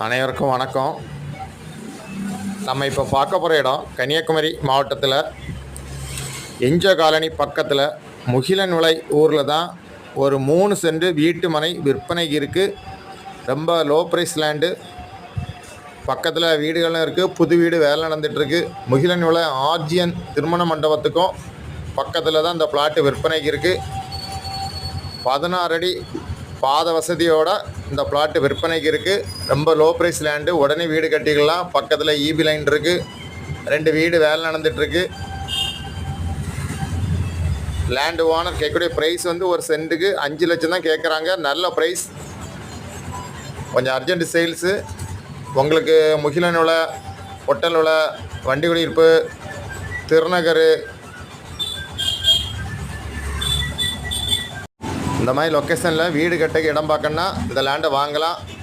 அனைவருக்கும் வணக்கம். நம்ம இப்போ பார்க்க போகிற இடம் கன்னியாகுமரி மாவட்டத்தில். எஞ்ச காலனி பக்கத்தில் முகிலன் விளை ஊரில் தான் ஒரு மூணு சென்ட் வீட்டு மனை விற்பனைக்கு இருக்குது ரொம்ப லோ ப்ரைஸ் லேண்டு பக்கத்தில் வீடுகளும் இருக்குது புது வீடு வேலை நடந்துகிட்ருக்கு முகிலன் விளை ஆர்ஜியன் திருமண மண்டபத்துக்கும் பக்கத்தில் தான் இந்த பிளாட்டு விற்பனைக்கு இருக்குது பதினாறு அடி பாத வசதியோட இந்த பிளாட்டு விற்பனைக்கு இருக்குது ரொம்ப லோ ப்ரைஸ் லேண்டு உடனே வீடு கட்டிக்கலாம். பக்கத்தில் ஈபி லைன் இருக்குது ரெண்டு வீடு வேலை நடந்துகிட்ருக்கு லேண்டு ஓனர் கேட்கக்கூடிய ப்ரைஸ் வந்து ஒரு சென்ட்டுக்கு அஞ்சு லட்சம் தான் கேட்குறாங்க நல்ல ப்ரைஸ் கொஞ்சம் அர்ஜென்ட் சேல்ஸு உங்களுக்கு முகிலன் உள்ள ஒட்டல் உள்ள வண்டி குடியிருப்பு திருநகர் இந்த மாதிரி லொக்கேஷனில் வீடு கட்டக்கு இடம் பார்க்கணுன்னா இந்த லேண்டை வாங்கலாம்.